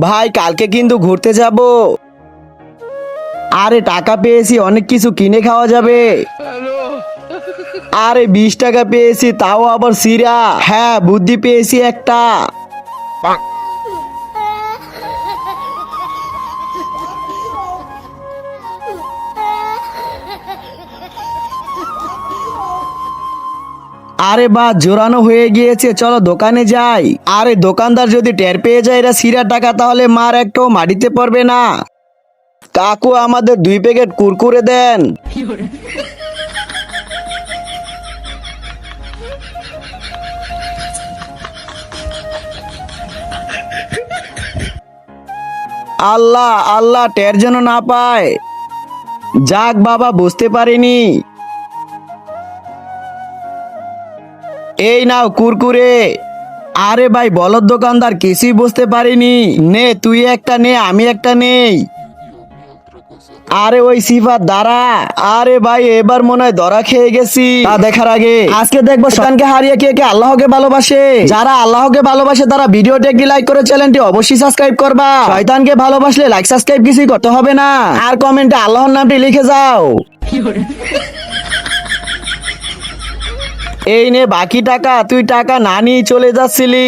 ভাই, কালকে কিন্তু ঘুরতে যাব। আরে, টাকা পেয়েছি, অনেক কিছু কিনে খাওয়া যাবে। আরে, বিশ টাকা পেয়েছি, তাও আবার সিরা। হ্যাঁ বুদ্ধি পেয়েছি একটা। আরে বা, জোরানো হয়ে গিয়েছে, চলো দোকানে যাই। আরে, দোকানদার যদি টের পেয়ে যায় এরা সিরা টাকা, তাহলে মার একটাও মাটিতে পড়বে না। কাকু, আমাদের দুই প্যাকেট কুরকুরে দেন। আল্লাহ আল্লাহ, টের যেন না পায়। যাক বাবা, বুঝতে পারিনি। এই নাও কুরকুরে। আরে ভাই, বলদ দোকানদার, কিছুই বুঝতে পারিনি। নে, তুই একটা নে, আমি একটা নেই। আরে ওই সিফাত, দাঁড়া। আরে ভাই, এবার মনে হয় ধরা খেয়ে গেছি। দেখার আগে, আজকে দেখব শয়তানকে হারিয়ে কে কে আল্লাহকে ভালোবাসে। যারা আল্লাহকে ভালোবাসে, তারা ভিডিওটি একটি লাইক করে চ্যানেলটি অবশ্যই সাবস্ক্রাইব করবা। শয়তানকে ভালোবাসলে লাইক সাবস্ক্রাইব কিছুই করতে হবে না। আর কমেন্টে আল্লাহর নামটি লিখে যাও। এই নে বাকি টাকা তুই টাকা না নিয়ে চলে যাচ্ছিলি।